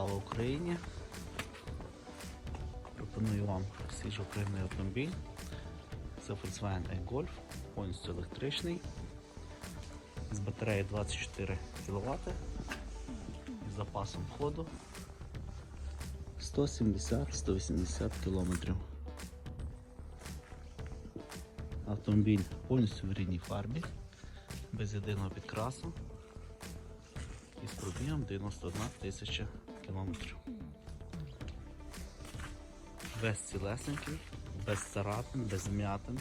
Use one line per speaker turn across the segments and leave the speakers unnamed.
Слава Україні! Пропоную вам свіжоприймний автомобіль. Це Volkswagen e-Golf, повністю електричний, з батареї 24 кВт і запасом ходу 170-180 км. Автомобіль повністю в рідній фарбі, без єдиного підкрасу і з пробігом 91 тисяча кілометрів. Без цілесенький, без царапин, без м'ятин,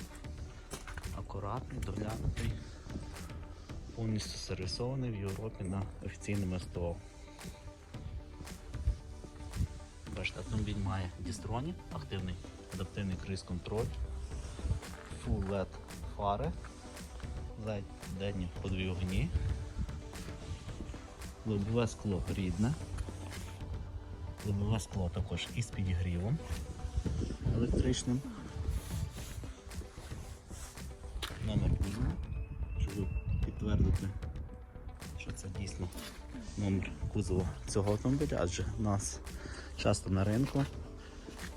акуратний, доглянутий, повністю сервісований в Європі на офіційному СТО. Бачите, автомобіль має дістроні, активний адаптивний круїз-контроль, Full LED фари, задні огні. Лобове скло рідне. Лобове скло також із підігрівом електричним. Номер кузова, щоб підтвердити, що це дійсно номер кузова цього автомобіля, адже в нас часто на ринку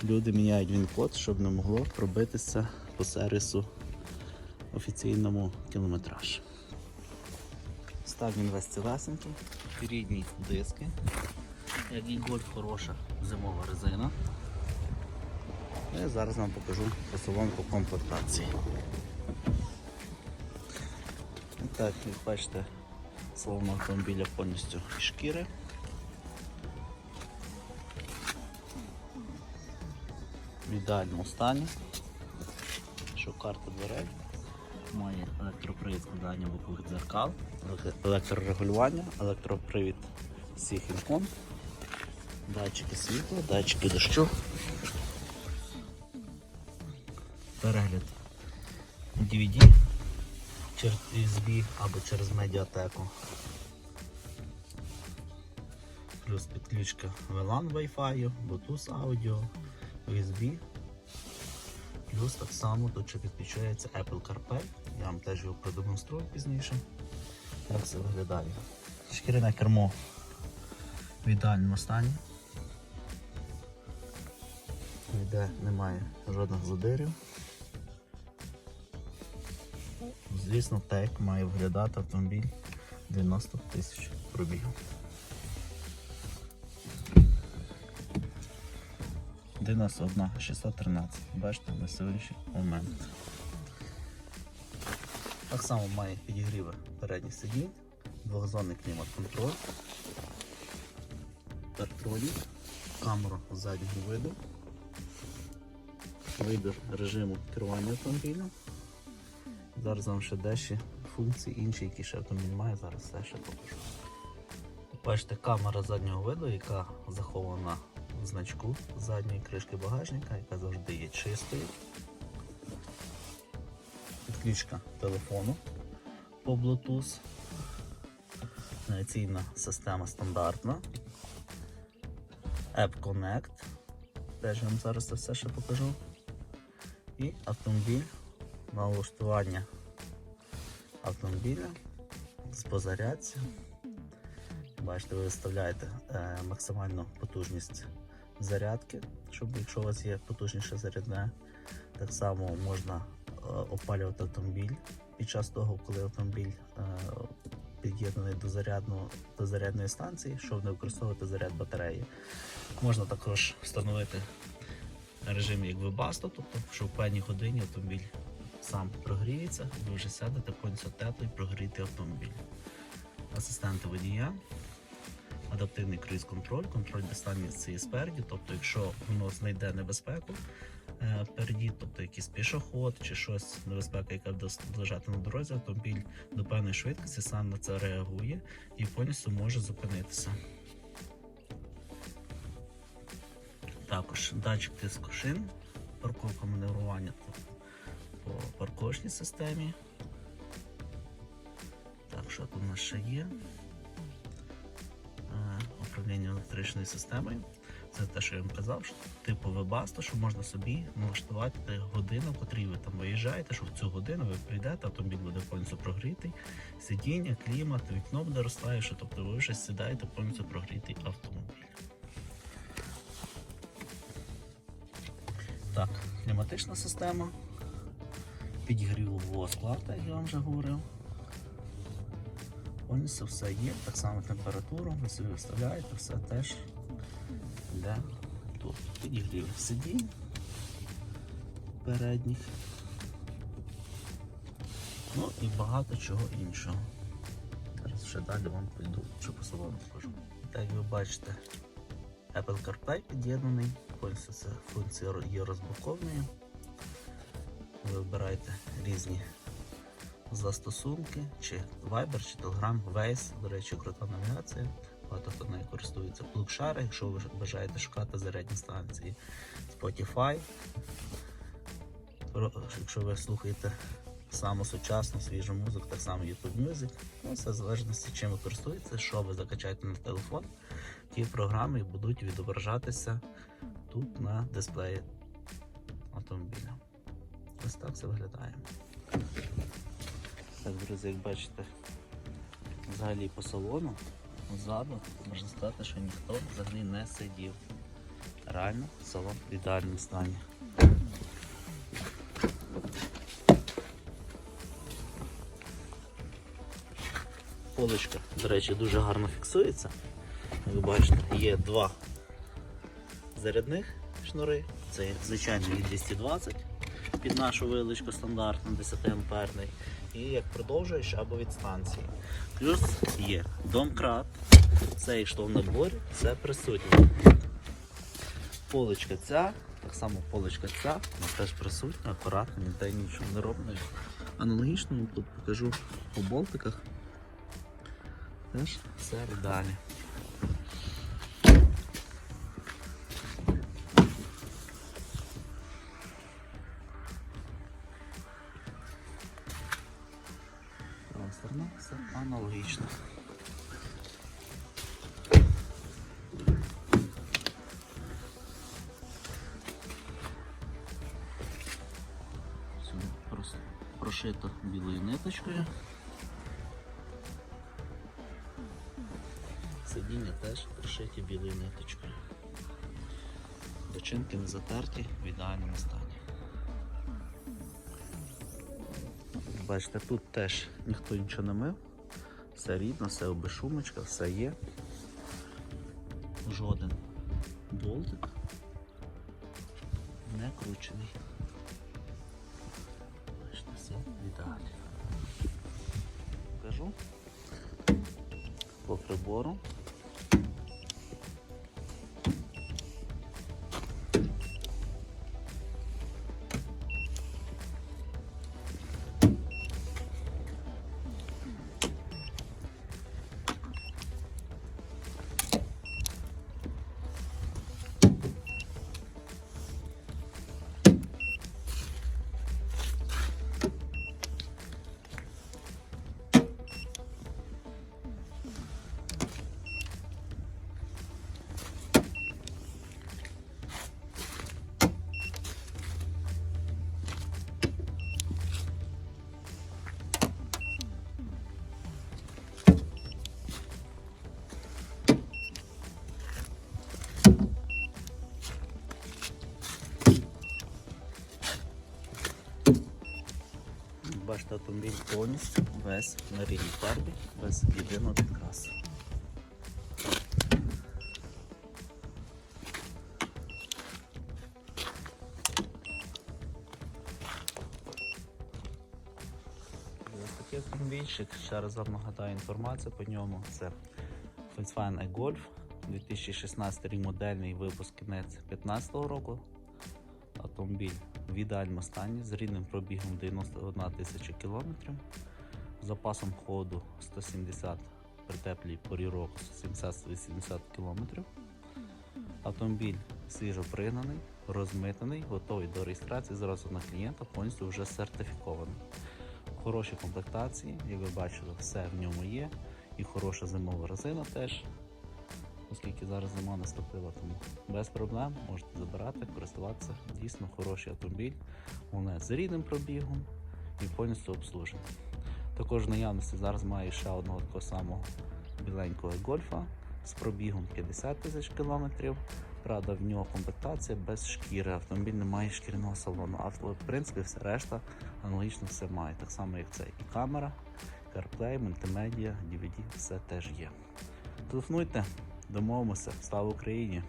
люди міняють він-код, щоб не могло пробитися по сервісу офіційному кілометраж. Став він весь цілесенький, рідні диски. Як і гольф хороша зимова резина. І зараз вам покажу по салон по комплектації. І так, як бачите, салон автомобіля повністю шкіри. В ідеальному стані. Що карта дверей. Має електропривід складання бокових дзеркал, електрорегулювання, електропривід всіх ікон, датчики світла, датчики дощу, перегляд DVD через USB або через медіатеку. Плюс підключка VLAN Wi-Fi, Bluetooth аудіо, USB. Плюс так само тут ще підключається Apple CarPlay. Я вам теж його продемонструю пізніше. Як це виглядає. Шкіряне кермо в ідеальному стані. Ніде немає жодних задирів. Звісно, так має виглядати автомобіль 90 тисяч пробігів. 91 613. Бачите, на сьогоднішній момент. Так само має підігріви передніх сидінь, двохзонний клімат-контроль, парктронік, камеру заднього виду, вибір режиму керування автомобілем. Зараз вам ще дещо функції інші, які ще автомобіль має, зараз все ще покажу. Бачите, камера заднього виду, яка захована в значку задньої кришки багажника, яка завжди є чистою. Підключка телефону по Bluetooth. Навігаційна система стандартна. App Connect. Теж вам зараз це все ще покажу. І автомобіль на влаштування автомобіля з позарядця. Бачите, ви виставляєте е, максимальну потужність зарядки, щоб якщо у вас є потужніше зарядне, так само можна е, опалювати автомобіль під час того, коли автомобіль е, під'єднаний до, до зарядної станції, щоб не використовувати заряд батареї. Можна також встановити режим як вебасто, тобто що в певній годині автомобіль сам прогріється, ви вже сядете повністю теплий прогріти автомобіль. Асистенти водія, адаптивний круїз-контроль, контроль дистанції спереді, тобто, якщо воно знайде небезпеку е, впереді, тобто якийсь пішоход чи щось небезпека, яка буде лежати на дорозі, автомобіль до певної швидкості сам на це реагує і повністю може зупинитися. Також датчик тиску шин, парковка маневрування по парковочній системі. Так, що тут у нас ще є? Е, Управління електричною системою. Це те, що я вам казав, що типу вебасто, що можна собі налаштувати годину, в котрій ви там виїжджаєте, що в цю годину ви прийдете, автомобіль буде повністю прогрітий, сидіння, клімат, вікно буде розслаюче, тобто ви вже сідаєте повністю прогрітий автомобіль. Так, кліматична система. Підігрів скла, так як я вам вже говорив. Повністю все є, так само температуру, ви собі виставляєте, все теж йде тут. Підігрів сидінь передніх. Ну і багато чого іншого. Зараз ще далі вам піду, що по салону покажу. Так як ви бачите, Apple CarPlay під'єднаний, повністю ця функція є розблокованою. Ви вибираєте різні застосунки, чи Viber, чи Telegram, Waze, до речі, крута навігація. Багато хто нею користується. Plugshare, якщо ви бажаєте шукати зарядні станції, Spotify. Якщо ви слухаєте саму сучасну, свіжу музику, так само YouTube Music. Ну, все в залежності, чим ви користуєтеся, що ви закачаєте на телефон, ті програми будуть відображатися тут на дисплеї автомобіля. Ось так це виглядає. Так, друзі, як бачите, взагалі по салону ззаду можна сказати, що ніхто взагалі не сидів. Реально салон в ідеальному стані. Полочка, до речі, дуже гарно фіксується. Як бачите, є два зарядних шнури. Це звичайний 220 під нашу вилочку стандартну 10 амперний. І як продовжуєш або від станції. Плюс є домкрат. Це йшло в наборі, це присутнє. Полочка ця, так само полочка ця, вона теж присутня, акуратно, ніде нічого не роблено. Аналогічно тут покажу по болтиках. Теж все в сторона все аналогічно. Все прошито білою ниточкою. Сидіння теж прошиті білою ниточкою. Бочинки не затерті в ідеальному стані. Бачите, тут теж ніхто нічого не мив. Все рідно, все обешумочка, все є. Жоден болтик не кручений. Бачите, все в ідеалі. Покажу по прибору. Автомобіль повністю весь на рідній фарбі, без єдиного підкрасу. Такий ще раз вам нагадаю інформацію по ньому. Це Volkswagen e-Golf 2016 рік модельний випуск кінець 2015 року. Автомобіль в ідеальному стані з рідним пробігом 91 тисяча кілометрів, запасом ходу 170 при теплій порі року 170-180 кілометрів. Автомобіль свіжо пригнаний, розмитаний, готовий до реєстрації зразу на клієнта, повністю вже сертифікований. В хорошій комплектації, як ви бачили, все в ньому є. І хороша зимова резина теж, оскільки зараз зима наступила, тому без проблем можете забирати, користуватися. Дійсно хороший автомобіль, головне з рідним пробігом і повністю обслужений. Також в наявності зараз маю ще одного такого самого біленького гольфа з пробігом 50 тисяч кілометрів, Правда, в нього комплектація без шкіри. Автомобіль не має шкіряного салону. А в принципі все решта аналогічно все має. Так само, як це. І камера, CarPlay, мультимедіа, DVD, все теж є. Телефонуйте, домовимося. Слава Україні!